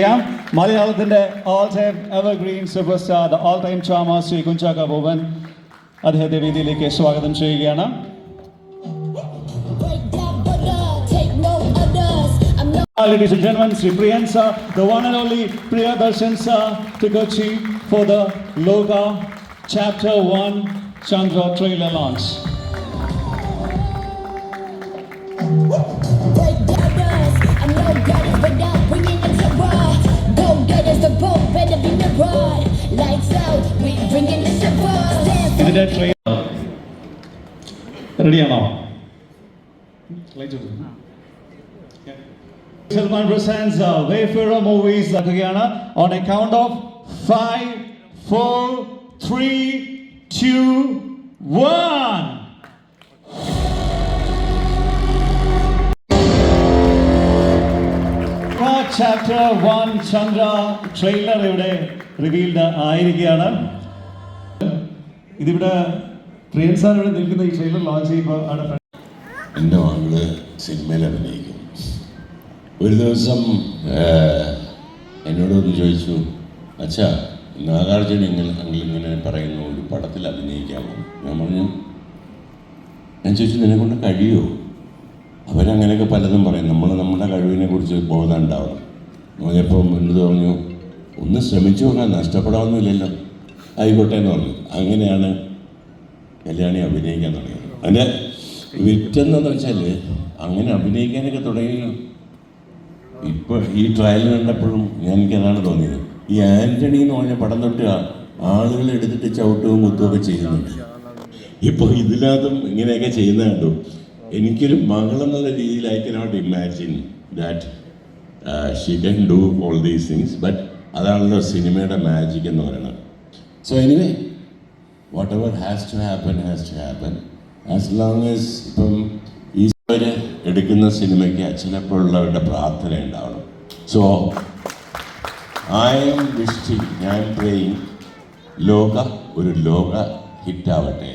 ചെയ്യാം മലയാളത്തിന്റെ all time evergreen super star the all time charm Sri Kunchacko Boban അദ്ദേഹത്തെ വേദിയിലേക്ക് സ്വാഗതം ചെയ്യുകയാണ് Break down butter, take no others. I'm no Ladies and gentlemen, Sri Priyan sir, the one and only Priyadarshan sir to Kochi for the Loga Chapter 1 Chandra trailer launch. ഇതിന്റെ trailer റെഡിയാണോ Salman presents uh, Wayfarer movies ആക്കുകയാണ് on a count of five, four, three, two, Chapter one Chandra trailer ഇവിടെ revealed ആയിരിക്കുകയാണ്. ഇതിവിടെ പ്രിയൻ sir ഇവിടെ നിൽക്കുന്ന ഈ trailer launch ചെയ്യുമ്പോൾ എന്റെ മകൾ സിനിമയിൽ അഭിനയിക്കും. ഒരു ദിവസം എന്നോട് ഒന്ന് ചോദിച്ചു അച്ഛാ നാഗാർജുന ഇങ്ങനെ പറയുന്നു ഒരു പടത്തിൽ അഭിനയിക്കാമോ? ഞാൻ പറഞ്ഞു ഞാൻ ചോദിച്ചു നിന്നെ കൊണ്ട് കഴിയുമോ? അവരങ്ങനെയൊക്കെ പലതും പറയും. നമ്മൾ നമ്മുടെ കഴിവിനെ കുറിച്ച് ബോധം ഉണ്ടാവണം. പറഞ്ഞപ്പോൾ എന്ത് പറഞ്ഞു ഒന്ന് ശ്രമിച്ചു നോക്കാൻ നഷ്ടപ്പെടാവുന്നില്ലല്ലോ. ആയിക്കോട്ടെ എന്ന് പറഞ്ഞു. അങ്ങനെയാണ് കല്യാണി അഭിനയിക്കാൻ തുടങ്ങിയത്. അതിന്റെ വിറ്റെന്നു വെച്ചാൽ അങ്ങനെ അഭിനയിക്കാനൊക്കെ തുടങ്ങി ഇപ്പോൾ ഈ ട്രയൽ കണ്ടപ്പോഴും ഞാൻ എനിക്ക് അതാണ് തോന്നിയത്. ഈ ആന്റണി എന്ന് പറഞ്ഞ പടം തൊട്ട് ആളുകൾ എടുത്തിട്ട് ചവിട്ടവും കുത്തുമൊക്കെ ചെയ്യുന്നുണ്ട്. ഇപ്പോൾ ഇതിനകത്തും ഇങ്ങനെയൊക്കെ ചെയ്യുന്ന കണ്ടു. എനിക്കൊരു മകളെന്നുള്ള രീതിയിൽ I cannot imagine that she can do all these things but അതാണല്ലോ സിനിമയുടെ മാജിക് എന്ന് പറയുന്നത്. So anyway whatever has to happen has to happen as long as ഇപ്പം ഈശ്വര് എടുക്കുന്ന സിനിമയ്ക്ക് അച്ഛനെപ്പോലുള്ളവരുടെ പ്രാർത്ഥന ഉണ്ടാവണം. സോ ഐ എം വിഷ്ടിങ് ഞാൻ പ്രേയിങ് ലോക ഒരു ലോക ഹിറ്റാവട്ടെ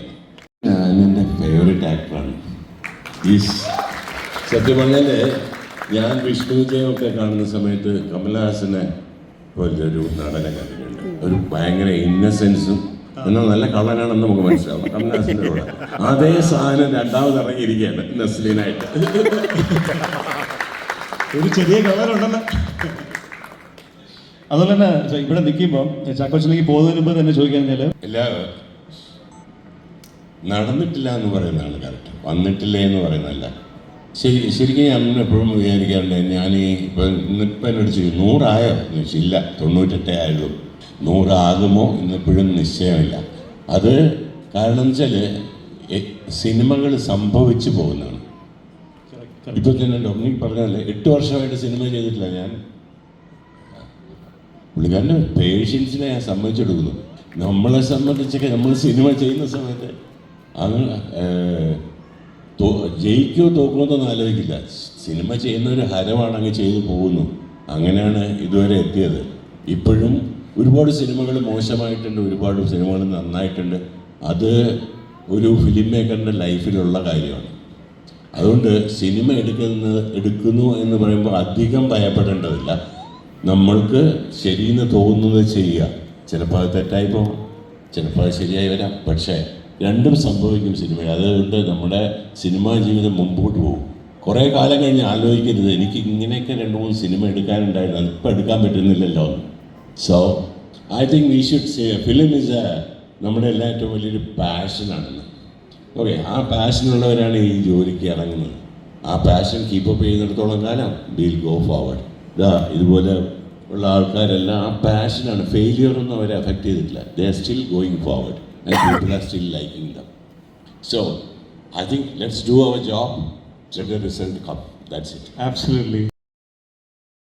ഞാൻ എന്റെ ഫേവറേറ്റ് ആക്ടറാണ് ഈ സത്യം പറഞ്ഞാൽ ഞാൻ വിഷ്ണു വിജയമൊക്കെ കാണുന്ന സമയത്ത് കമലഹാസനെ പോലൊരു നടനെ കണ്ടിട്ടുണ്ട്. ഒരു ഭയങ്കര ഇന്നസെൻസും എന്നാൽ നല്ല കള്ളനാണെന്ന് നമുക്ക് മനസ്സിലാവും. കമലഹാസന്റെ കൂടെ. അതേ സാധനം രണ്ടാമത് ഇറങ്ങിയിരിക്കുകയാണ് നസ്ലീനായിട്ട്. ഒരു ചെറിയ കളറുണ്ടെന്ന് അതുപോലെ തന്നെ ഇവിടെ നിൽക്കുമ്പോൾ ചാക്കോച്ചിലേക്ക് പോകുന്നതിന് മുമ്പ് തന്നെ ചോദിക്കാൻ ഇല്ല നടന്നിട്ടില്ല എന്ന് പറയുന്നതാണ് കറക്റ്റ് വന്നിട്ടില്ല എന്ന് പറയുന്നതല്ല. ശരി ശരിക്കും ഞാൻ എപ്പോഴും വിചാരിക്കാറുണ്ട് ഞാൻ ഈ ഇപ്പം ഇന്നിപ്പം എന്നോട് ചോദിച്ചു നൂറായോ? എന്ന് ചോദിച്ചു ഇല്ല തൊണ്ണൂറ്റെട്ടേ ആയുള്ളൂ. നൂറാകുമോ ഇന്നിപ്പോഴും നിശ്ചയമില്ല. അത് കാരണം വെച്ചാൽ സിനിമകൾ സംഭവിച്ചു പോകുന്നതാണ്. ഇപ്പോൾ തന്നെ ഡൊമിനിക് പറഞ്ഞല്ലേ എട്ട് വർഷമായിട്ട് സിനിമ ചെയ്തിട്ടില്ല ഞാൻ. പുള്ളിക്കാരന്റെ പേഷ്യൻസിനെ ഞാൻ സമ്മതിച്ചെടുക്കുന്നു. നമ്മളെ സംബന്ധിച്ചൊക്കെ നമ്മൾ സിനിമ ചെയ്യുന്ന സമയത്ത് അങ്ങ് തോ- ജയിക്കോ തോക്കോ എന്നൊന്നും ആലോചിക്കില്ല. സിനിമ ചെയ്യുന്ന ഒരു ഹരമാണ് അങ്ങ് ചെയ്തു പോകുന്നു. അങ്ങനെയാണ് ഇതുവരെ എത്തിയത്. ഇപ്പോഴും ഒരുപാട് സിനിമകൾ മോശമായിട്ടുണ്ട് ഒരുപാട് സിനിമകൾ നന്നായിട്ടുണ്ട്. അത് ഒരു ഫിലിം മേക്കറിന്റെ ലൈഫിലുള്ള കാര്യമാണ്. അതുകൊണ്ട് സിനിമ എടുക്കുന്ന എടുക്കുന്നു എന്ന് പറയുമ്പോൾ അധികം ഭയപ്പെടേണ്ടതില്ല. നമ്മൾക്ക് ശരിയെന്ന് തോന്നുന്നത് ചെയ്യുക. ചിലപ്പോൾ അത് തെറ്റായി പോകാം ചിലപ്പോൾ അത് ശരിയായി വരാം. പക്ഷേ രണ്ടും സംഭവിക്കും സിനിമയിൽ. അതുകൊണ്ട് നമ്മുടെ സിനിമാ ജീവിതം മുമ്പോട്ട് പോകും. കുറേ കാലം കഴിഞ്ഞ് ആലോചിക്കരുത്. എനിക്ക് ഇങ്ങനെയൊക്കെ രണ്ട് മൂന്ന് സിനിമ എടുക്കാനുണ്ടായിരുന്നു. അതിപ്പോൾ എടുക്കാൻ പറ്റുന്നില്ലല്ലോ. So I think we should say film is a നമ്മുടെ എല്ലാ ഏറ്റവും വലിയൊരു പാഷനാണെന്ന് ഓക്കെ ആ പാഷനുള്ളവരാണ് ഈ ജോലിക്ക് ഇറങ്ങുന്നത്. ആ പാഷൻ കീപ്പ് അപ്പ് ചെയ്യുന്നിടത്തോളം കാലം വിൽ ഗോ ഫോർവേഡ് ഇതാ ഇതുപോലെ ഉള്ള ആൾക്കാരെല്ലാം ആ പാഷനാണ് ഫെയിലിയർ ഒന്നും അവരെ അഫക്റ്റ് ചെയ്തിട്ടില്ല. They are still going forward and people are still liking them. So I think let's do our job, let the result come. That's it. Absolutely.